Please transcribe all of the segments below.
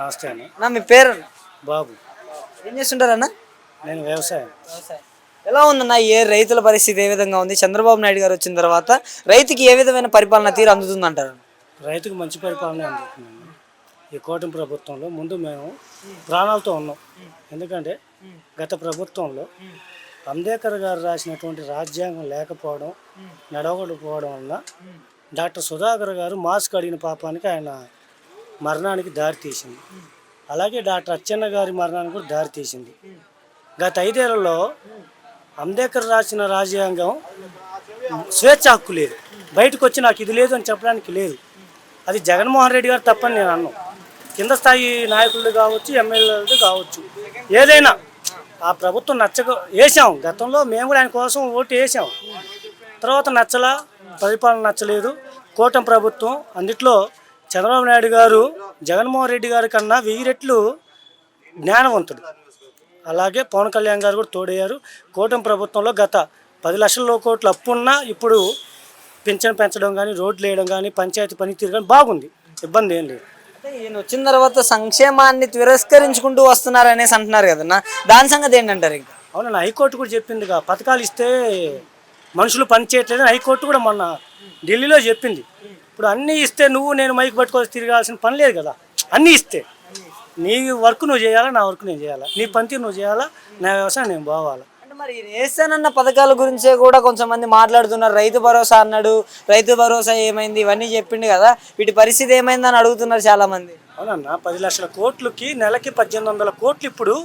నమస్తే అన్న. నా మీ పేరు? బాబు. ఏం చేస్తుంటారన్న నేను వ్యవసాయం. ఎలా ఉందన్న ఏ రైతుల పరిస్థితి ఏ విధంగా ఉంది? చంద్రబాబు నాయుడు గారు వచ్చిన తర్వాత రైతుకి ఏ విధమైన పరిపాలన తీరు అందుతుందంటారు రైతుకు మంచి పరిపాలన అందుతున్నాను ఈ కూటమి ప్రభుత్వంలో ముందు మేము ప్రాణాలతో ఉన్నాం. ఎందుకంటే గత ప్రభుత్వంలో అంబేద్కర్ గారు రాసినటువంటి రాజ్యాంగం లేకపోవడం నడవకపోవడం వల్ల డాక్టర్ సుధాకర్ గారు మాస్క్ అడిగిన పాపానికి ఆయన మరణానికి దారి తీసింది. అలాగే డాక్టర్ అచ్చన్న గారి మరణానికి కూడా దారి తీసింది. గత ఐదేళ్ళలో అంబేద్కర్ రాసిన రాజ్యాంగం స్వేచ్ఛ హక్కు లేదు. బయటకు వచ్చి నాకు ఇది లేదు అని చెప్పడానికి లేదు. అది జగన్మోహన్ రెడ్డి గారు తప్పని నేను అన్నాను కింద స్థాయి నాయకులు కావచ్చు ఎమ్మెల్యేలు కావచ్చు. ఏదైనా ఆ ప్రభుత్వం నచ్చక వేసాం గతంలో మేము కూడా ఆయన కోసం ఓటు వేసాం తర్వాత నచ్చలా పరిపాలన నచ్చలేదు. కూటమి ప్రభుత్వం అందుట్లో చంద్రబాబు నాయుడు గారు జగన్మోహన్ రెడ్డి గారి కన్నా వెయ్యి రెట్లు జ్ఞానవంతుడు. అలాగే పవన్ కళ్యాణ్ గారు కూడా తోడయ్యారు. కూటమి ప్రభుత్వంలో గత పది లక్షల కోట్ల అప్పు ఉన్నా ఇప్పుడు పింఛన్ పెంచడం కానీ రోడ్లు వేయడం కానీ పంచాయతీ పనితీరు కానీ బాగుంది. ఇబ్బంది ఏం లేదు. అంటే ఈయన వచ్చిన తర్వాత సంక్షేమాన్ని తిరస్కరించుకుంటూ వస్తున్నారు అనేసి అంటున్నారు కదన్న. దాని సంగతి ఏంటంటారు ఇంకా? అవునన్న హైకోర్టు కూడా చెప్పిందిగా. పథకాలు ఇస్తే మనుషులు పని చేయట్లేదని హైకోర్టు కూడా మొన్న ఢిల్లీలో చెప్పింది. ఇప్పుడు అన్నీ ఇస్తే నువ్వు నేను మైక్ పట్టుకొని తిరగాల్సిన పని లేదు కదా. అన్నీ ఇస్తే. నీ వర్క్ నువ్వు చేయాలా నా వర్క్ నేను చేయాలా? నీ పనితీరు నువ్వు చేయాలా నా వ్యవసాయం నేను అంటే మరి ఈయన వేస్తానన్న పథకాల గురించే కూడా కొంచెం మంది మాట్లాడుతున్నారు. రైతు భరోసా అన్నాడు రైతు భరోసా ఏమైంది ఇవన్నీ చెప్పిండు కదా. వీటి పరిస్థితి ఏమైందని అడుగుతున్నారు చాలా మంది అవునన్న పది లక్షల కోట్లకి నెలకి పద్దెనిమిది వందల కోట్లు ఇప్పుడు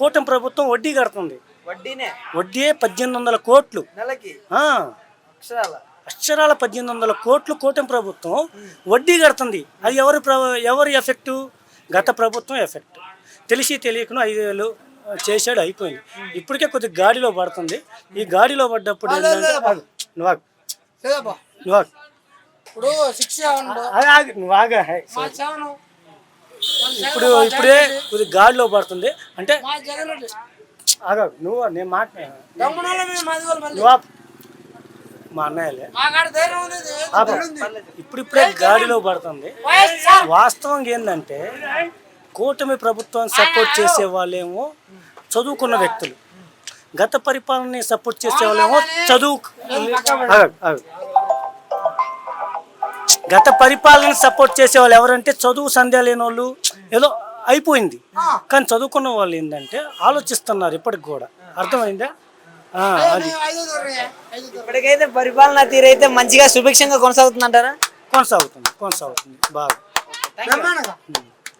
కూటమి ప్రభుత్వం వడ్డీ కడుతుంది. వడ్డీనే? వడ్డీ పద్దెనిమిది వందల కోట్లు. నెలకి? అక్షరాల? అక్షరాల పద్దెనిమిది వందల కోట్లు కూటమి ప్రభుత్వం వడ్డీ కడుతుంది. అది ఎవరి ఎవరి ఎఫెక్టు గత ప్రభుత్వం ఎఫెక్ట్ తెలిసి తెలియకను ఐదు వేలు చేశాడు అయిపోయింది. ఇప్పటికే కొద్దిగా గాడిలో పడుతుంది. ఈ గాడిలో పడ్డప్పుడు. ఇప్పుడు ఇప్పుడు ఇప్పుడే కొద్దిగా గాడిలో పడుతుంది. అంటే నువ్వు నేను మాట దమ్మునోళ్ళ మేము మాదిగోళ్ళ మళ్ళీ. నువ్వు ఆపు. మా అన్నయ్యలే. ఇప్పుడిప్పుడే గాడిలో పడుతుంది. వాస్తవం ఏంటంటే కూటమి ప్రభుత్వాన్ని సపోర్ట్ చేసే వాళ్ళేమో చదువుకున్న వ్యక్తులు. గత పరిపాలనని సపోర్ట్ చేసే వాళ్ళేమో చదువు. గత పరిపాలన సపోర్ట్ చేసే వాళ్ళు ఎవరంటే చదువు సంధ్య లేని వాళ్ళు ఏదో అయిపోయింది. కానీ చదువుకున్న వాళ్ళు ఏంటంటే ఆలోచిస్తున్నారు ఇప్పటికి కూడా. అర్థమైందా? ఇప్పటికైతే పరిపాలన తీరు అయితే మంచిగా సుభిక్షంగా కొనసాగుతుందంటారా? కొనసాగుతుంది కొనసాగుతుంది. బాగా.